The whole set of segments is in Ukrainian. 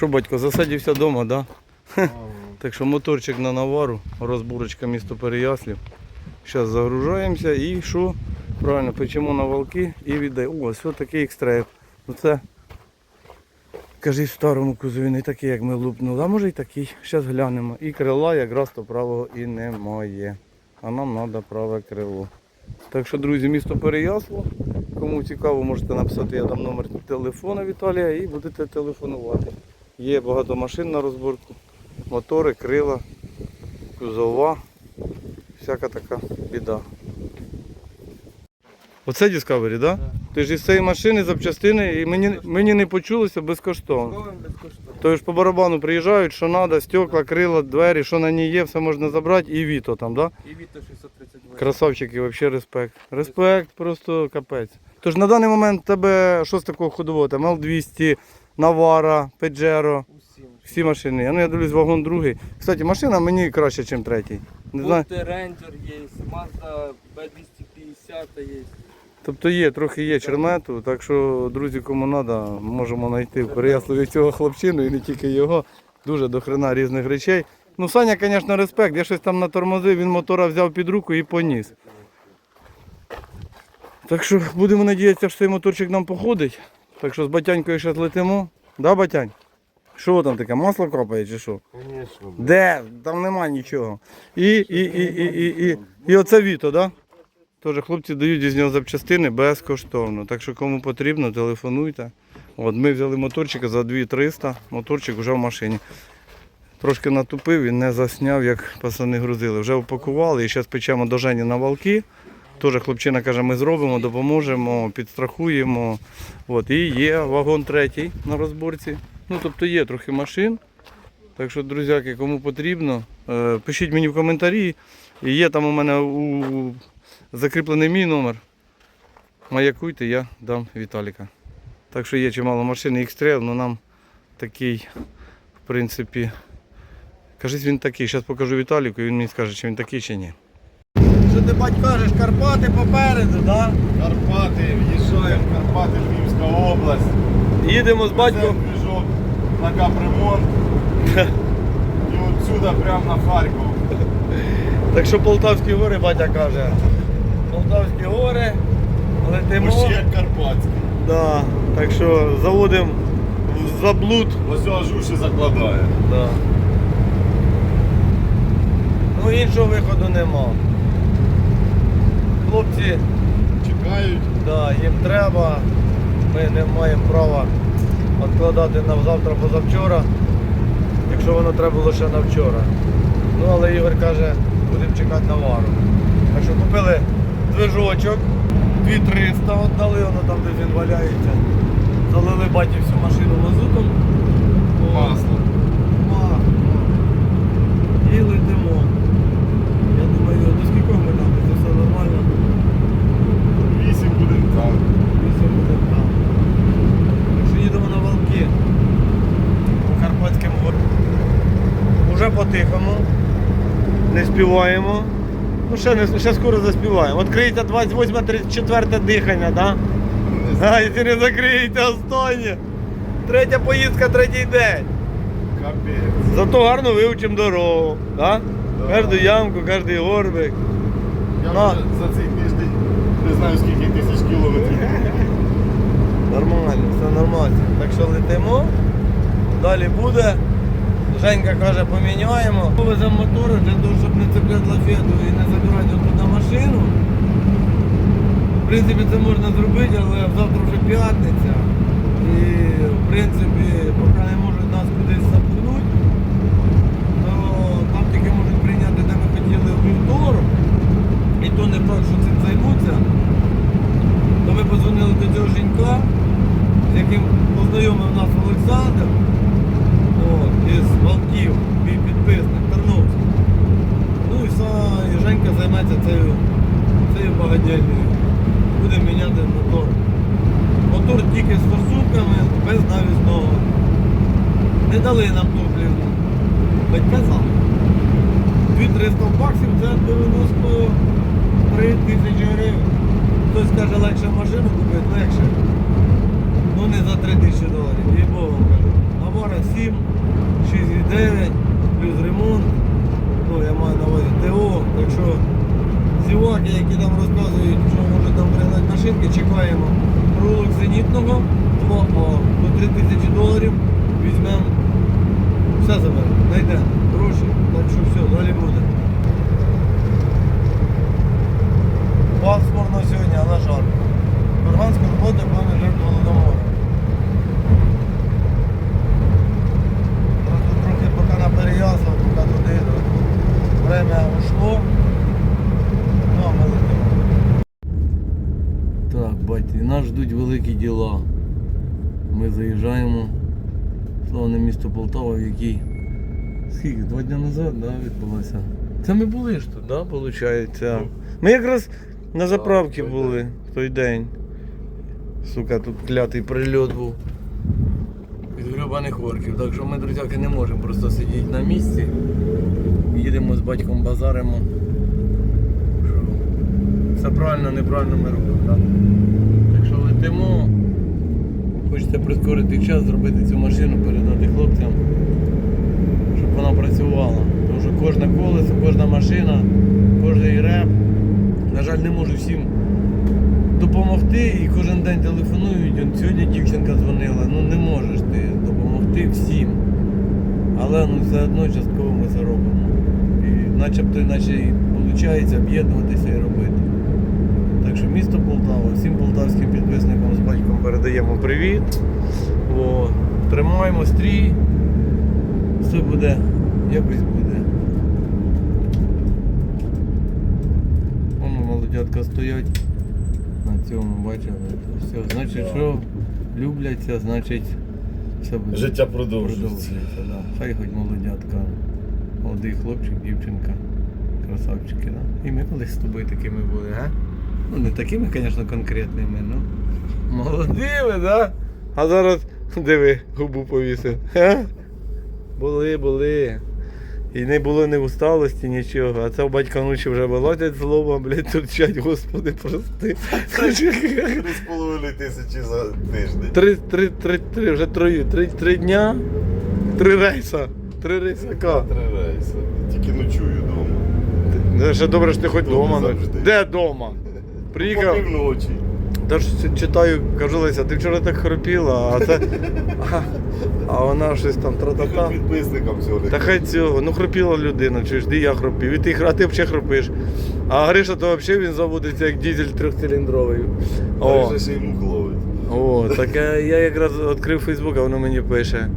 Що, батько, засадився вдома, да? Так що моторчик на навару, розборочка місто Переяслів. Зараз загружаємося і що? Правильно, печемо на валки і віддаємо. О, ось такий екстрейп. Ну це, кажи, старому кузові не такий, як ми лупнули. А може і такий. Зараз глянемо. І крила якраз то правого і немає. А нам треба праве крило. Так що, друзі, місто Переяслав. Кому цікаво, можете написати, я дам номер телефона Віталія і будете телефонувати. Є багато машин на розборку, мотори, крила, кузова, всяка така біда. Оце Discovery, так? Да? Ти ж із цієї машини запчастини і мені, мені не почулося безкоштовно. Безкоштовно. Тож по барабану приїжджають, що треба, стекла, крила, двері, що на ній є, все можна забрати і Віто там, так? Да? І Віто 638. Красавчики, взагалі респект. Респект, просто капець. Тож на даний момент тебе що з такого ходового? Там Л200, Навара, Усім. всі машини. Я, ну, я дивлюсь, вагон другий. Кстати, машина мені краще, ніж третій. Не знаю. Monte Ranger є, Mazda B250 є. Тобто є, трохи є чермету, так що, друзі, кому треба, можемо знайти в Переяславі цього хлопчину і не тільки його. Дуже до хрена різних речей. Ну, Саня, звісно, респект. Я щось там натормозив, він мотора взяв під руку і поніс. Так що будемо надіятися, що цей моторчик нам походить. Так що з батянькою зараз летимо. Да, батянь? Що там таке? Масло капає чи що? Конечно. Де? Там нема нічого. І, і, і, і, і, і, і оце Віто, так? Да? Теж хлопці дають із нього запчастини безкоштовно. Так що кому потрібно, телефонуйте. От ми взяли моторчика за 2300, моторчик вже в машині. Трошки натупив і не засняв, як пацани грузили. Вже упакували і зараз печемо до Жені на валки. Теж хлопчина каже, ми зробимо, допоможемо, підстрахуємо. От, і є вагон третій на розборці. Ну, тобто є трохи машин. Так що, друзяки, кому потрібно, е, пишіть мені в коментарі. І є там у мене у закріплений мій номер. Маякуйте, я дам Віталіка. Так що є чимало машин X-Trail, але нам такий, в принципі, кажись, він такий. Зараз покажу Віталіку і він мені скаже, чи він такий чи ні. Що ти бать кажеш, Карпати попереду, так? Да? Карпати, в'їжджаємо Карпати, Львівська область. Їдемо з Це батьком. движок на капремонт. І отсюда прямо на Харків. Так що Полтавські гори, батя каже. Полтавські гори, летимо. Ось як Карпатський. Да. Так що заводимо в заблуд. Ось аж уші закладає. Да. Ну іншого виходу нема. Хлопці, Чекають. да, їм треба. Ми не маємо права відкладати на завтра позавчора, якщо воно треба було ще на вчора. Ну але Ігор каже, будемо чекати на вару. Так що купили движочок, 2300 віддали, воно там десь він валяється. Залили баті всю машину мазутом. Масло. Ма. І летимо. Я думаю, до скількох ми там, це все нормально. Вісім будемо там. Вісім буде там. Так що їдемо на валки. По Карпатським горам. Уже по-тихому. Не співаємо. Ну ще, не, ще скоро заспіваємо. Відкриється 28-34 дихання. Да? А, якщо не закриється останнє. Третя поїздка, третій день. Капець. Зато гарно вивчимо дорогу. Да? Да. Кожну ямку, кожний горбик. Я А. вже за цей тиждень не знаю скільки тисяч кілометрів. Нормально, все нормально. Так що летимо. Далі буде. Женька каже, поміняємо. Повеземо мотори для того, щоб не цепляти лафету і не забирати отут на машину. В принципі, це можна зробити, але завтра вже п'ятниця. І в принципі, поки не можуть нас кудись запхнути, 300 баксів це 93 тисячі гривень. Хтось каже, легше машину купити, легше. Ну не за 3 тисячі доларів, їй богу кажу. Навара 7, 6, 9, плюс ремонт. Ну, я маю на увазі ТО, так що зіваки, які там розказують, що може там пригнати машинки, чекаємо рулок зенітного, 2А по 3 тисячі доларів візьмемо. Все заберемо, знайдемо гроші, так що все, далі буде. Заїжджаємо в славне місто Полтава, в якій скільки, два дні назад да, відбулося. Це ми були ж тут, да, виходить? Ми якраз на заправці були в той день. Сука, тут клятий прильот був. Від гребаних орків. Так що ми, друзяки, не можемо просто сидіти на місці. Їдемо з батьком базаримо. Що Все правильно, неправильно ми робимо. Так? так що летимо. Хочеться прискорити час, зробити цю машину, передати хлопцям, щоб вона працювала. Тому що кожне колесо, кожна машина, кожний реп. На жаль, не можу всім допомогти і кожен день телефонують. Сьогодні дівчинка дзвонила, ну не можеш ти допомогти всім. Але ну все одно частково ми це робимо. І начебто іначе і виходить об'єднуватися і робити. Так що місто Полтава, всім полтавським підписникам з батьком передаємо привіт. О, тримаємо стрій. Все буде, якось буде. Воно молодятка стоять на цьому, бачили. Все, значить, що любляться, значить все буде. Життя продовжується. Продовжується, да. Хай хоч молодятка. Молодий хлопчик, дівчинка, красавчики, да? І ми колись з тобою такими були, а? Ну не такими, звісно, конкретними, ну. Молодими, да? А зараз диви, губу повісив. Були, були. І не було ні усталості, нічого. А це у батька вночі вже вилазять з лоба, блядь, турчать, господи, прости. Три з половиною тисячі за тиждень. Три, три, три, три, вже три, три, три дня, три рейса. Три рейсака. Три рейси. Тільки ночую вдома. Ще добре, що ти хоч вдома. Де вдома? Приїхав. Поки. Та ж читаю, кажу, Леся, ти вчора так хропіла, а це. А, а вона щось там тра-та-та. Підписникам цього Та хай цього, ну хропіла людина, чуєш, де я хропів, і ти, хр- а ти взагалі хропиш. А Гриша то взагалі він заводиться як дизель трьохциліндровий. О, ще йому ловить. о, так я, я якраз відкрив Фейсбук, а воно мені пише.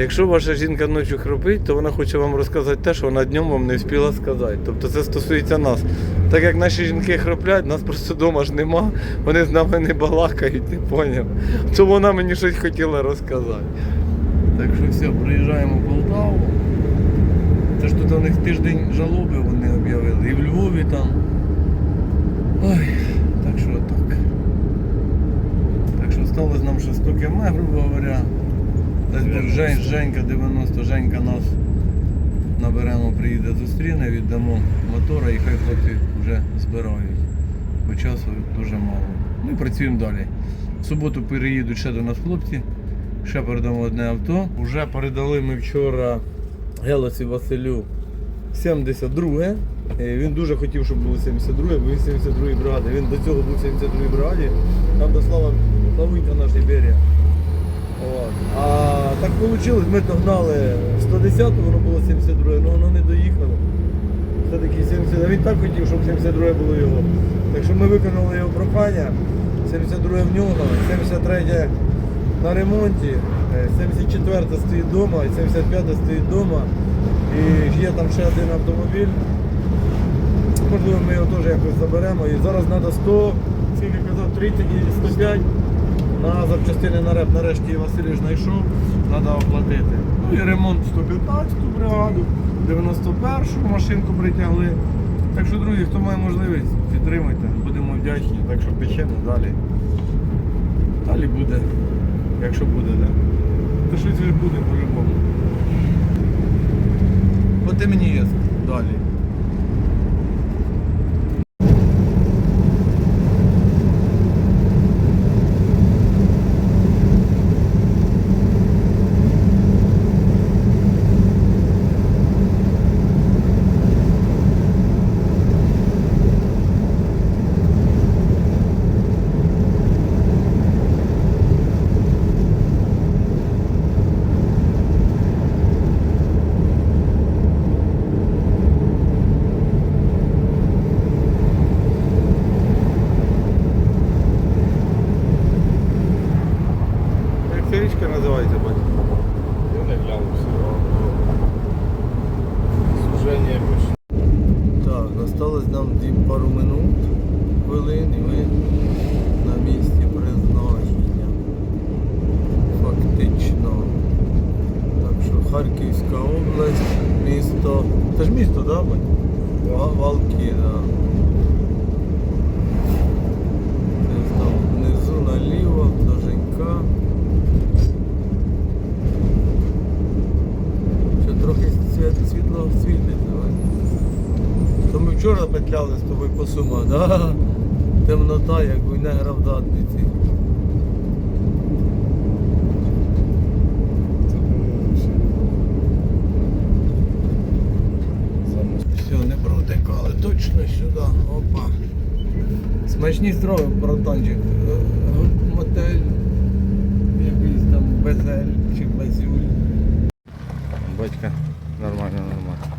Якщо ваша жінка ночі хропить, то вона хоче вам розказати те, що вона днем вам не встигла сказати. Тобто це стосується нас. Так як наші жінки хроплять, нас просто вдома ж нема, вони з нами не балакають, ти поняв. То вона мені щось хотіла розказати. Так що все, приїжджаємо в Полтаву. Це ж тут у них тиждень жалоби вони об'явили. І в Львові там. Ой, так що так. Так що сталося нам ще 100 км, грубо говоря. Десь тут Жень, Женька 90, Женька нас наберемо, приїде, зустріне, віддамо мотора і хай хлопці вже збирають. Бо часу дуже мало. Ми працюємо далі. В суботу переїдуть ще до нас хлопці, ще передамо одне авто. Уже передали ми вчора Гелосі Василю 72 Е, Він дуже хотів, щоб було 72 бо він 72 бригади. Він до цього був 72 бригаді. Там до слава Славунька наш Іберія. А так вийшло, ми то гнали 110 воно було 72, але воно не доїхало. Все-таки 70, а він так хотів, щоб 72 було його. Так що ми виконали його прохання. 72 в нього, 73 на ремонті, е, 74 стоїть вдома, і 75 стоїть вдома. І є там ще один автомобіль. Можливо, ми його теж якось заберемо. І зараз треба 100, скільки казав, 30 і 105 на запчастини на реп. Нарешті Василь знайшов, треба оплатити. Ну і ремонт 115 ту бригаду, 91 машинку притягли. Так що, друзі, хто має можливість, підтримуйте, будемо вдячні, так що печемо далі. Далі буде, якщо буде, да? То щось вже буде по-любому. Потемніє далі. Харківська область, місто. Це ж місто? Ва- Валки, да. Внизу наліво, до Женька. Ще трохи світ- світло світить, давай. То ми вчора петляли з тобою по сумах, да? Темнота, як у негра в датниці. Це було ще. Саме Все, не протикали, точно сюди. Опа. Смачні страви, братанчик. Е, Мотель. Якийсь там безель чи безюль. Батька, нормально, нормально.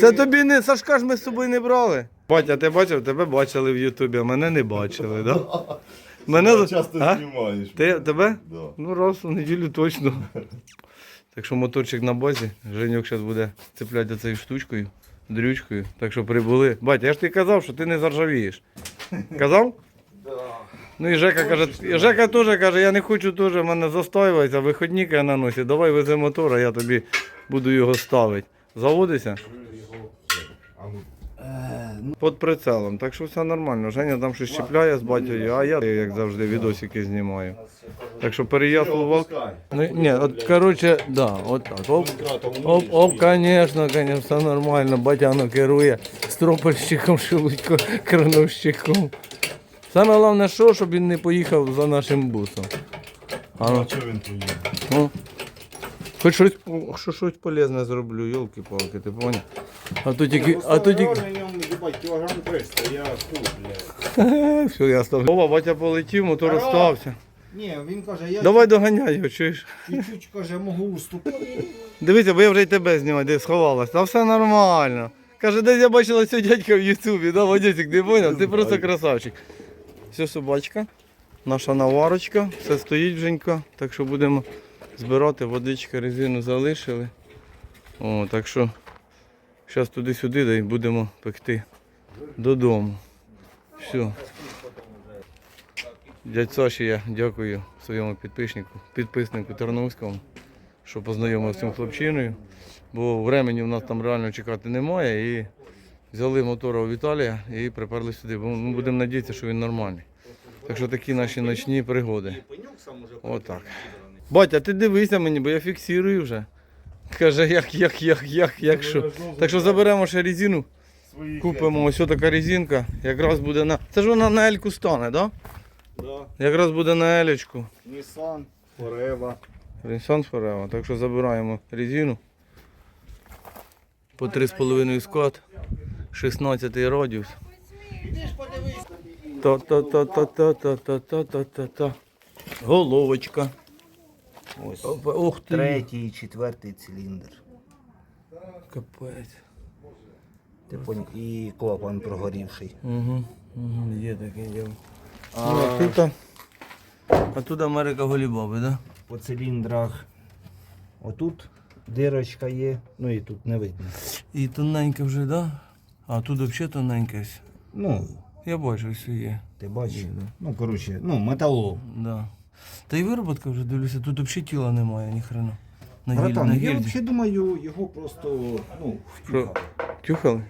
Це тобі не Сашка ж ми з собою не брали. Батя, ти бачив, тебе бачили в Ютубі, а мене не бачили, так? Да? Мене... часто А? знімаєш. Ти, тебе? Да. Ну, раз у неділю точно. Так що моторчик на базі. Женьок зараз буде цепляти цією штучкою, дрючкою. Так що прибули. Батя, я ж тобі казав, що ти не заржавієш. Казав? Ну і Жека каже, і Жека теж каже, я не хочу теж, в мене застоюється, виходники я на носі. Давай вези мотор, а я тобі буду його ставити. Заводиться? Під прицелом, так що все нормально. Женя там щось чіпляє з батькою, а я, як завжди, відосики знімаю. Так що переясло валк. Ну, ні, от, коротше, да, от так. Оп, оп, оп, конечно, конечно, все нормально. Батяно керує стропольщиком, шелудько, крановщиком. Саме головне, що, щоб він не поїхав за нашим бусом. А, А ну, чого він поїде? ну. Хоч щось, що, щось полезне зроблю, йолки-палки, ти поняв? А то тільки, а то тільки, ньому, кілограм 300, я блядь. все, я ставлю. Вова, батя полетів, мотор Здорово. остався. Ні, він каже, я Давай доганяй його, чуєш? чуть-чуть, каже, можу уступити. Дивіться, бо я вже й тебе знімаю, де сховалась. Та все нормально. Каже, десь я бачила цього дядька в Ютубі, да, Вадюсик, не поняв? Ти просто красавчик. Все, собачка, наша наварочка, все стоїть Женька, так що будемо збирати, водичка, резину залишили. О, так що зараз туди-сюди да й будемо пекти додому. Все. Дядь Саші я дякую своєму підписнику, підписнику Терновському, що познайомив з цим хлопчиною. Бо времени в нас там реально чекати немає. І взяли мотора у Віталія і приперли сюди. Бо ми будемо надіятися, що він нормальний. Так що такі наші ночні пригоди. Отак. Батя, ти дивися мені, бо я фіксую вже. Каже, як, як, як, як, як що. Так що заберемо ще резину, Своїх купимо ось така резинка. Якраз буде на. Це ж вона на Ельку стане, так? Да? Да. Якраз буде на Елечку. Nissan, Forever. Ренессанс Форева. Так що забираємо резину. По 3,5 скат. 16 радіус. Та-та-та-та-та-та-та-та-та-та. Головочка. Ось. Опа, Ух ти. Третій, четвертий циліндр. Капець. Ти поняв? І клапан прогорівший. Угу. Угу. Є таке діло. А Ну, а тут, а тут Америка Голібаби, да? по циліндрах отут дирочка є, ну і тут не видно. І тоненька вже, да? А тут взагалі тоненька. Ну, Я бачу, все є. ти бачиш? Є, да. Ну, коротше, ну, металом. Да. Та й вироботка вже дивлюся, тут взагалі тіла немає, ніхрена. На, гіль, на Братан, я взагалі думаю, його просто, ну, Що? втюхали. Тюхали?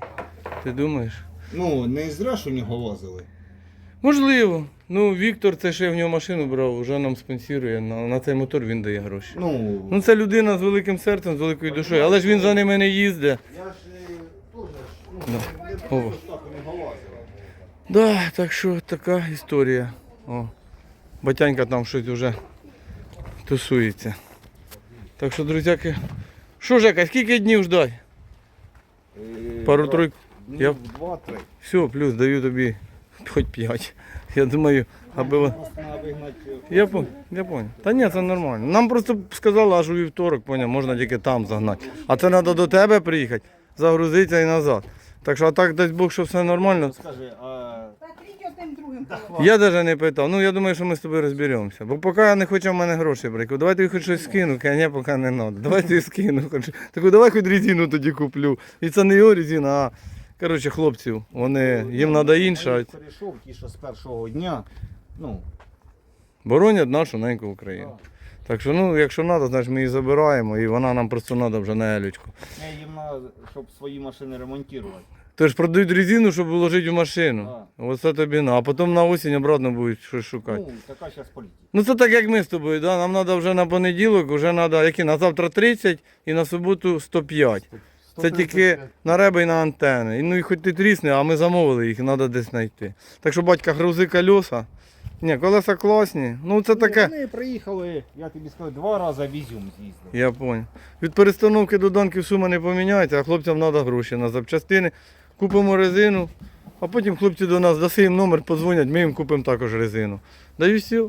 Ти думаєш? Ну, не зря у нього лазили. Можливо. Ну, Віктор, це ще я в нього машину брав, вже нам спонсорує. На, на цей мотор він дає гроші. Ну, Ну, це людина з великим серцем, з великою душою, але ж він за ними не їздить. я ж е, теж, ну, не Ова. просто так у нього. Да, так що така історія. О, батянька там щось вже тусується. Так що, друзяки, що Жека, скільки днів ждать? Пару тройку. Я-. Два-три. Все, плюс даю тобі хоч п'ять. Я думаю, аби. треба вигнати. Я понял, я понял. Та ні, це нормально. Нам просто сказали, аж у вівторок, поняв, можна тільки там загнати. А це треба до тебе приїхати, загрузитися і назад. Так що, а так дасть Бог, що все нормально. Скажи, а Я навіть не питав. Ну я думаю, що ми з тобою розберемося. Бо поки я не хочу в мене гроші брати. Давай тобі хоч щось скину, а ні, поки не треба. Давай тобі скину. Хоч. Так давай хоч резину тоді куплю. І це не його резина, а коротше хлопців. Вони, їм треба інша. Я перейшов ті, що з першого дня. Ну, Боронять нашу неньку Україну. Так що, ну, якщо треба, значить ми її забираємо, і вона нам просто треба вже на елючку. я їм треба, щоб свої машини ремонтувати. Тож продають резину, щоб вложити в машину. Оце тобі на. А потім на осінь обратно будуть щось шукати. Ну, така зараз політика. Ну це так як ми з тобою, да? нам треба вже на понеділок, вже треба, які на завтра 30 і на суботу 105. Це тільки на реби і на антени. І, ну і хоч ти трісне, а ми замовили їх, треба десь знайти. Так що батька грузи колеса. Ні, колеса класні. Ну це таке. Вони приїхали, я тобі скажу, два рази в Ізюм з'їздив. Я понял. Від перестановки до данків сума не поміняється, а хлопцям треба гроші на запчастини. Купимо резину, а потім хлопці до нас даси їм номер, подзвонять, ми їм купимо також резину. Да і все.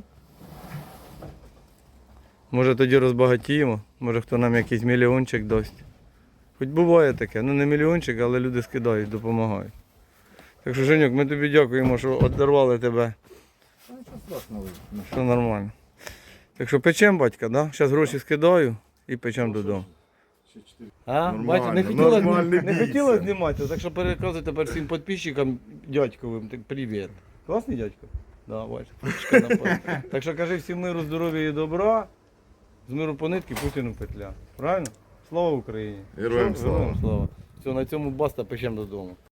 Може тоді розбагатіємо, може хто нам якийсь мільйончик дасть. Хоч буває таке, ну не мільйончик, але люди скидають, допомагають. Так що, Женюк, ми тобі дякуємо, що одервали тебе. Все нормально. Так що печем, батька, да? Зараз гроші скидаю і печем додому. Ще чотири. А, бачите, не хотіла, нормальний не бійця. хотіла знімати, так що переказуй тепер всім підписчикам дядьковим. Так, привіт. Класний дядько? Да. Так що кажи всім миру, здоров'я і добра. З миру по нитки, Путіну петля. Правильно? Слава Україні! Героям Все, слава. Все, на цьому баста пишемо додому.